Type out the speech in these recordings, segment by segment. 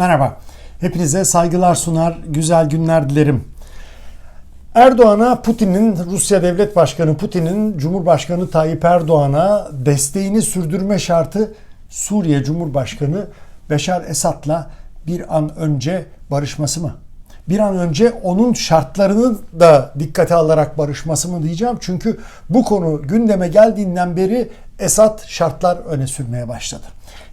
Merhaba. Hepinize saygılar sunar, güzel günler dilerim. Erdoğan'a Putin'in, Rusya Devlet Başkanı Putin'in Cumhurbaşkanı Tayyip Erdoğan'a desteğini sürdürme şartı Suriye Cumhurbaşkanı Beşar Esad'la bir an önce barışması mı? Bir an önce onun şartlarını da dikkate alarak barışması mı diyeceğim. Çünkü bu konu gündeme geldiğinden beri Esad şartlar öne sürmeye başladı.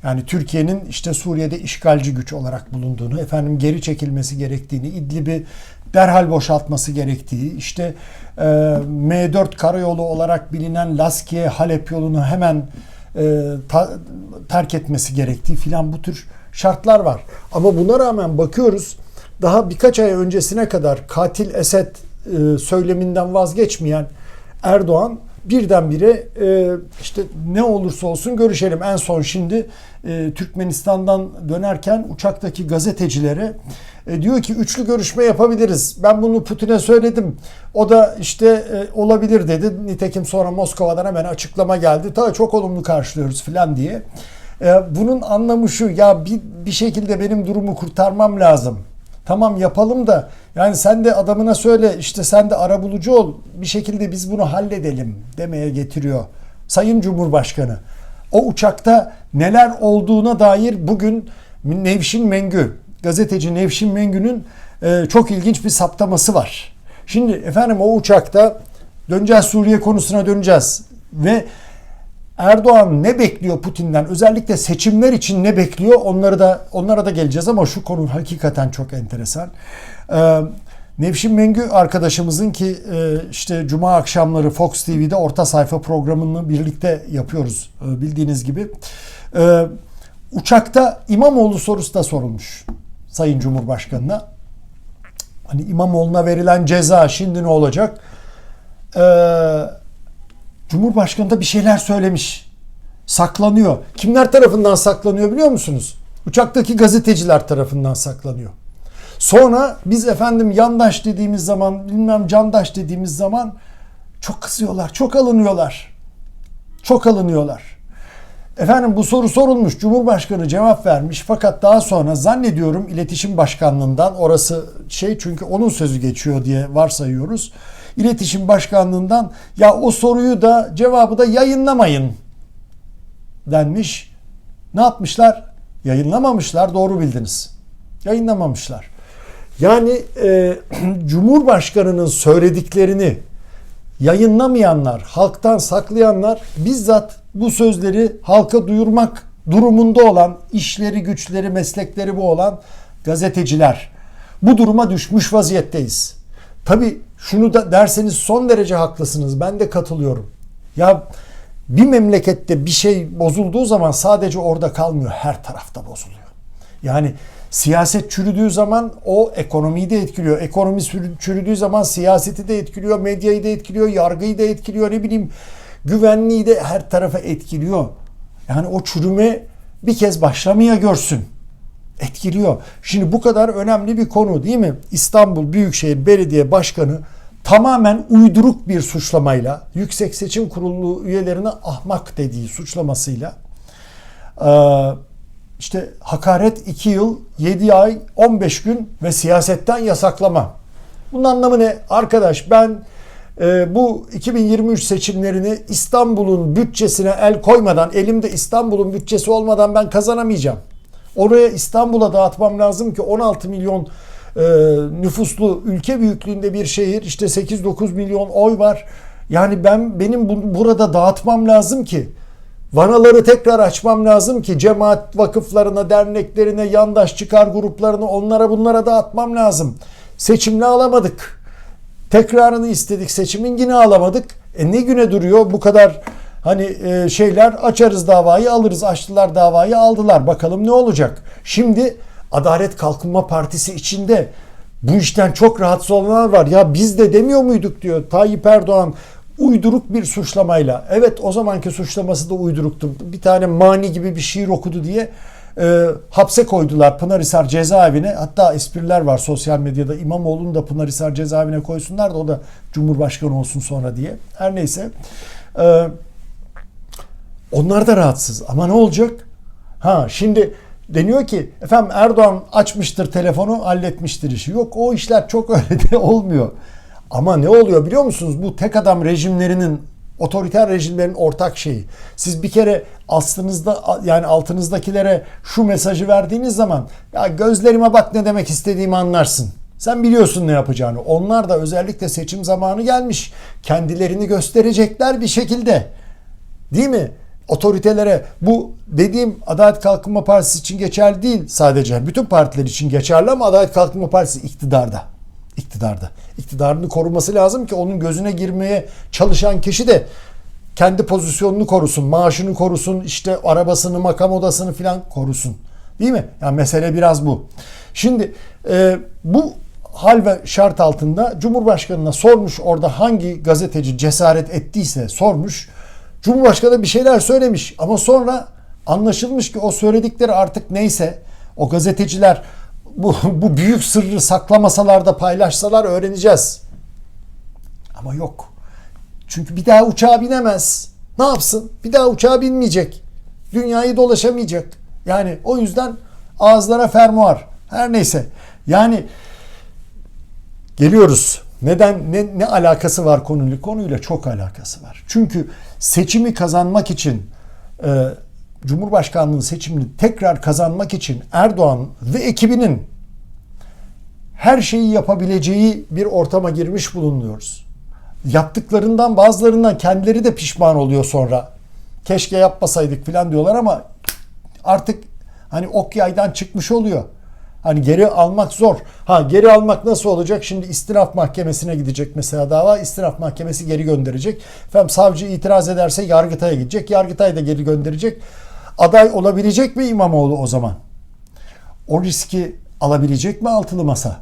Yani Türkiye'nin işte Suriye'de işgalci güç olarak bulunduğunu, efendim geri çekilmesi gerektiğini, İdlib'i derhal boşaltması gerektiği, işte e, M4 karayolu olarak bilinen Laskiye Halep yolunu hemen e, ta, terk etmesi gerektiği filan bu tür şartlar var. Ama buna rağmen bakıyoruz daha birkaç ay öncesine kadar katil Esed e, söyleminden vazgeçmeyen Erdoğan birdenbire e, işte ne olursa olsun görüşelim. En son şimdi e, Türkmenistan'dan dönerken uçaktaki gazetecilere diyor ki üçlü görüşme yapabiliriz. Ben bunu Putin'e söyledim. O da işte olabilir dedi. Nitekim sonra Moskova'dan hemen açıklama geldi. Tabii çok olumlu karşılıyoruz falan diye. Bunun anlamı şu ya bir, bir şekilde benim durumu kurtarmam lazım. Tamam yapalım da yani sen de adamına söyle işte sen de arabulucu ol bir şekilde biz bunu halledelim demeye getiriyor Sayın Cumhurbaşkanı. O uçakta neler olduğuna dair bugün Nevşin Mengü, gazeteci Nevşin Mengü'nün e, çok ilginç bir saptaması var. Şimdi efendim o uçakta döneceğiz Suriye konusuna döneceğiz ve Erdoğan ne bekliyor Putin'den? Özellikle seçimler için ne bekliyor? Onları da onlara da geleceğiz ama şu konu hakikaten çok enteresan. Ee, Nevşin Mengü arkadaşımızın ki e, işte cuma akşamları Fox TV'de orta sayfa programını birlikte yapıyoruz e, bildiğiniz gibi. E, uçakta İmamoğlu sorusu da sorulmuş Sayın Cumhurbaşkanı'na. Hani İmamoğlu'na verilen ceza şimdi ne olacak? Eee Cumhurbaşkanı da bir şeyler söylemiş. Saklanıyor. Kimler tarafından saklanıyor biliyor musunuz? Uçaktaki gazeteciler tarafından saklanıyor. Sonra biz efendim yandaş dediğimiz zaman bilmem candaş dediğimiz zaman çok kızıyorlar, çok alınıyorlar. Çok alınıyorlar. Efendim bu soru sorulmuş. Cumhurbaşkanı cevap vermiş fakat daha sonra zannediyorum iletişim başkanlığından orası şey çünkü onun sözü geçiyor diye varsayıyoruz. İletişim Başkanlığından ya o soruyu da cevabı da yayınlamayın denmiş. Ne yapmışlar? Yayınlamamışlar. Doğru bildiniz. Yayınlamamışlar. Yani e, Cumhurbaşkanı'nın söylediklerini yayınlamayanlar, halktan saklayanlar bizzat bu sözleri halka duyurmak durumunda olan işleri, güçleri, meslekleri bu olan gazeteciler. Bu duruma düşmüş vaziyetteyiz. Tabi şunu da derseniz son derece haklısınız. Ben de katılıyorum. Ya bir memlekette bir şey bozulduğu zaman sadece orada kalmıyor. Her tarafta bozuluyor. Yani siyaset çürüdüğü zaman o ekonomiyi de etkiliyor. Ekonomi çürüdüğü zaman siyaseti de etkiliyor. Medyayı da etkiliyor. Yargıyı da etkiliyor. Ne bileyim güvenliği de her tarafa etkiliyor. Yani o çürüme bir kez başlamaya görsün etkiliyor. Şimdi bu kadar önemli bir konu değil mi? İstanbul Büyükşehir Belediye Başkanı tamamen uyduruk bir suçlamayla Yüksek Seçim Kurulu üyelerine ahmak dediği suçlamasıyla işte hakaret 2 yıl 7 ay 15 gün ve siyasetten yasaklama. Bunun anlamı ne? Arkadaş ben bu 2023 seçimlerini İstanbul'un bütçesine el koymadan elimde İstanbul'un bütçesi olmadan ben kazanamayacağım. Oraya İstanbul'a dağıtmam lazım ki 16 milyon e, nüfuslu ülke büyüklüğünde bir şehir işte 8-9 milyon oy var. Yani ben benim bu, burada dağıtmam lazım ki vanaları tekrar açmam lazım ki cemaat vakıflarına, derneklerine, yandaş çıkar gruplarına onlara bunlara dağıtmam lazım. Seçimle alamadık. Tekrarını istedik. Seçimin yine alamadık. E ne güne duruyor bu kadar Hani e, şeyler açarız davayı alırız açtılar davayı aldılar bakalım ne olacak. Şimdi Adalet Kalkınma Partisi içinde bu işten çok rahatsız olanlar var. Ya biz de demiyor muyduk diyor Tayyip Erdoğan uyduruk bir suçlamayla. Evet o zamanki suçlaması da uyduruktu. Bir tane mani gibi bir şiir okudu diye e, hapse koydular Pınarhisar cezaevine. Hatta espriler var sosyal medyada İmamoğlu'nu da Pınarhisar cezaevine koysunlar da o da Cumhurbaşkanı olsun sonra diye. Her neyse. E, onlar da rahatsız. Ama ne olacak? Ha şimdi deniyor ki efendim Erdoğan açmıştır telefonu halletmiştir işi. Yok o işler çok öyle de olmuyor. Ama ne oluyor biliyor musunuz? Bu tek adam rejimlerinin otoriter rejimlerin ortak şeyi. Siz bir kere aslınızda yani altınızdakilere şu mesajı verdiğiniz zaman ya gözlerime bak ne demek istediğimi anlarsın. Sen biliyorsun ne yapacağını. Onlar da özellikle seçim zamanı gelmiş. Kendilerini gösterecekler bir şekilde. Değil mi? Otoritelere bu dediğim Adalet Kalkınma Partisi için geçerli değil sadece. Bütün partiler için geçerli ama Adalet Kalkınma Partisi iktidarda. İktidarda. İktidarını koruması lazım ki onun gözüne girmeye çalışan kişi de kendi pozisyonunu korusun, maaşını korusun, işte arabasını, makam odasını filan korusun. Değil mi? Yani mesele biraz bu. Şimdi e, bu hal ve şart altında Cumhurbaşkanı'na sormuş orada hangi gazeteci cesaret ettiyse sormuş. Cumhurbaşkanı bir şeyler söylemiş ama sonra anlaşılmış ki o söyledikleri artık neyse o gazeteciler bu, bu büyük sırrı saklamasalar da paylaşsalar öğreneceğiz. Ama yok. Çünkü bir daha uçağa binemez. Ne yapsın? Bir daha uçağa binmeyecek. Dünyayı dolaşamayacak. Yani o yüzden ağızlara fermuar. Her neyse. Yani geliyoruz. Neden ne, ne alakası var konuyla? Konuyla çok alakası var. Çünkü seçimi kazanmak için e, Cumhurbaşkanlığı seçimini tekrar kazanmak için Erdoğan ve ekibinin her şeyi yapabileceği bir ortama girmiş bulunuyoruz. Yaptıklarından bazılarından kendileri de pişman oluyor sonra. Keşke yapmasaydık falan diyorlar ama artık hani ok yaydan çıkmış oluyor. Hani geri almak zor. Ha geri almak nasıl olacak? Şimdi istinaf mahkemesine gidecek mesela dava. İstinaf mahkemesi geri gönderecek. Efendim savcı itiraz ederse Yargıtay'a gidecek. Yargıtay da geri gönderecek. Aday olabilecek mi İmamoğlu o zaman? O riski alabilecek mi altılı masa?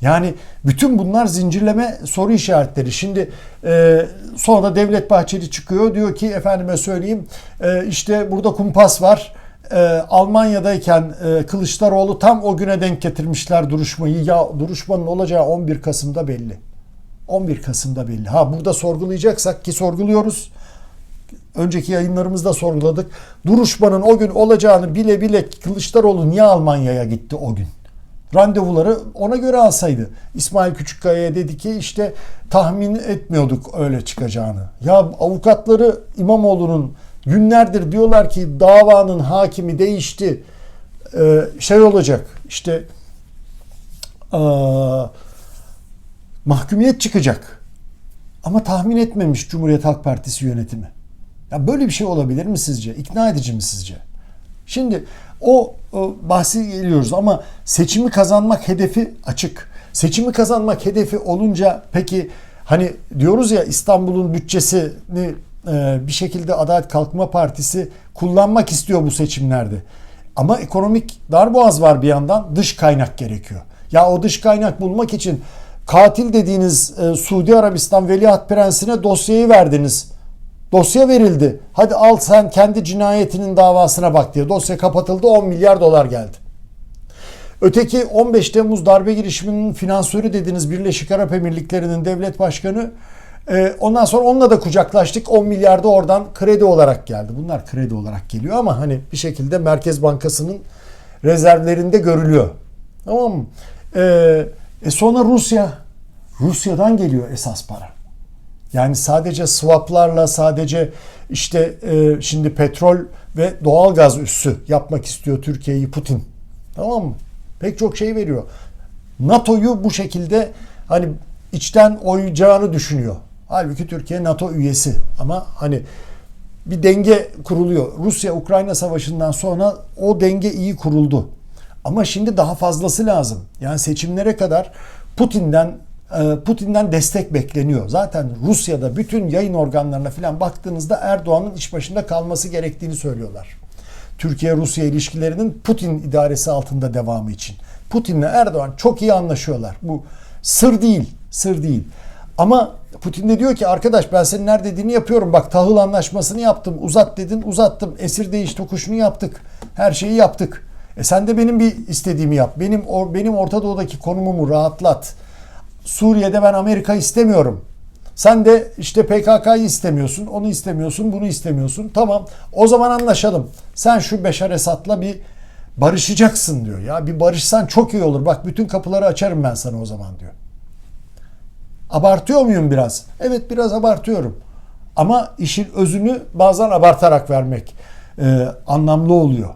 Yani bütün bunlar zincirleme soru işaretleri. Şimdi e, sonra da Devlet Bahçeli çıkıyor diyor ki efendime söyleyeyim e, işte burada kumpas var. E, Almanya'dayken e, Kılıçdaroğlu tam o güne denk getirmişler duruşmayı. Ya duruşmanın olacağı 11 Kasım'da belli. 11 Kasım'da belli. Ha burada sorgulayacaksak ki sorguluyoruz. Önceki yayınlarımızda sorguladık. Duruşmanın o gün olacağını bile bile Kılıçdaroğlu niye Almanya'ya gitti o gün? randevuları ona göre alsaydı. İsmail Küçükkaya'ya dedi ki işte tahmin etmiyorduk öyle çıkacağını. Ya avukatları İmamoğlu'nun günlerdir diyorlar ki davanın hakimi değişti. Ee, şey olacak işte mahkumiyet çıkacak. Ama tahmin etmemiş Cumhuriyet Halk Partisi yönetimi. Ya böyle bir şey olabilir mi sizce? İkna edici mi sizce? Şimdi o, o bahsi geliyoruz ama seçimi kazanmak hedefi açık. Seçimi kazanmak hedefi olunca peki hani diyoruz ya İstanbul'un bütçesini bir şekilde Adalet Kalkınma Partisi kullanmak istiyor bu seçimlerde. Ama ekonomik darboğaz var bir yandan dış kaynak gerekiyor. Ya o dış kaynak bulmak için katil dediğiniz e, Suudi Arabistan Veliaht Prensi'ne dosyayı verdiniz. Dosya verildi. Hadi al sen kendi cinayetinin davasına bak diye. Dosya kapatıldı 10 milyar dolar geldi. Öteki 15 Temmuz darbe girişiminin finansörü dediğiniz Birleşik Arap Emirlikleri'nin devlet başkanı e, ondan sonra onunla da kucaklaştık. 10 milyar da oradan kredi olarak geldi. Bunlar kredi olarak geliyor ama hani bir şekilde Merkez Bankası'nın rezervlerinde görülüyor. Tamam mı? E, e sonra Rusya. Rusya'dan geliyor esas para. Yani sadece swaplarla sadece işte e, şimdi petrol ve doğalgaz üssü yapmak istiyor Türkiye'yi Putin. Tamam mı? Pek çok şey veriyor. NATO'yu bu şekilde hani içten oyacağını düşünüyor. Halbuki Türkiye NATO üyesi ama hani bir denge kuruluyor. Rusya-Ukrayna savaşından sonra o denge iyi kuruldu. Ama şimdi daha fazlası lazım. Yani seçimlere kadar Putin'den e, Putin'den destek bekleniyor. Zaten Rusya'da bütün yayın organlarına falan baktığınızda Erdoğan'ın iş başında kalması gerektiğini söylüyorlar. Türkiye-Rusya ilişkilerinin Putin idaresi altında devamı için. Putin'le Erdoğan çok iyi anlaşıyorlar. Bu sır değil, sır değil. Ama Putin de diyor ki arkadaş ben senin nerede dediğini yapıyorum. Bak tahıl anlaşmasını yaptım. Uzat dedin uzattım. Esir değiş tokuşunu yaptık. Her şeyi yaptık. E sen de benim bir istediğimi yap. Benim benim Orta Doğu'daki konumumu rahatlat. Suriye'de ben Amerika istemiyorum. Sen de işte PKK'yı istemiyorsun, onu istemiyorsun, bunu istemiyorsun. Tamam o zaman anlaşalım. Sen şu Beşar Esad'la bir Barışacaksın diyor. Ya bir barışsan çok iyi olur. Bak bütün kapıları açarım ben sana o zaman diyor. Abartıyor muyum biraz? Evet biraz abartıyorum. Ama işin özünü bazen abartarak vermek e, anlamlı oluyor.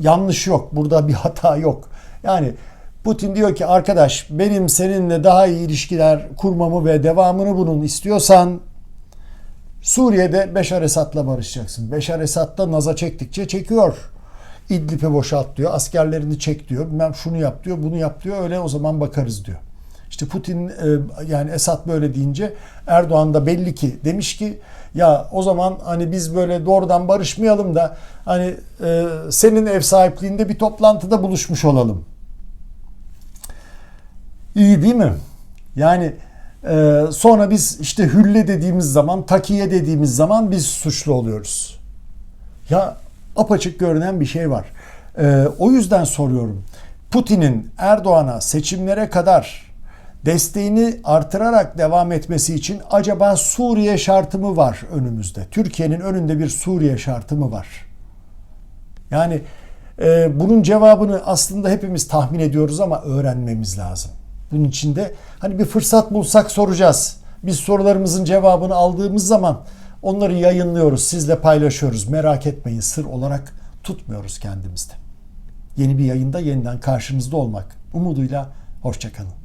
Yanlış yok. Burada bir hata yok. Yani Putin diyor ki arkadaş benim seninle daha iyi ilişkiler kurmamı ve devamını bunun istiyorsan Suriye'de Beşar Esad'la barışacaksın. Beşar Esad da naza çektikçe çekiyor. İdlib'i boşalt diyor. Askerlerini çek diyor. Bilmem şunu yap diyor. Bunu yap diyor. Öyle o zaman bakarız diyor. İşte Putin e, yani Esad böyle deyince Erdoğan da belli ki demiş ki ya o zaman hani biz böyle doğrudan barışmayalım da hani e, senin ev sahipliğinde bir toplantıda buluşmuş olalım. İyi değil mi? Yani e, sonra biz işte hülle dediğimiz zaman, takiye dediğimiz zaman biz suçlu oluyoruz. Ya apaçık görünen bir şey var. O yüzden soruyorum. Putin'in Erdoğan'a seçimlere kadar desteğini artırarak devam etmesi için acaba Suriye şartı mı var önümüzde? Türkiye'nin önünde bir Suriye şartı mı var? Yani e, bunun cevabını aslında hepimiz tahmin ediyoruz ama öğrenmemiz lazım. Bunun için de hani bir fırsat bulsak soracağız. Biz sorularımızın cevabını aldığımız zaman onları yayınlıyoruz, sizle paylaşıyoruz. Merak etmeyin sır olarak tutmuyoruz kendimizde. Yeni bir yayında yeniden karşınızda olmak umuduyla hoşçakalın.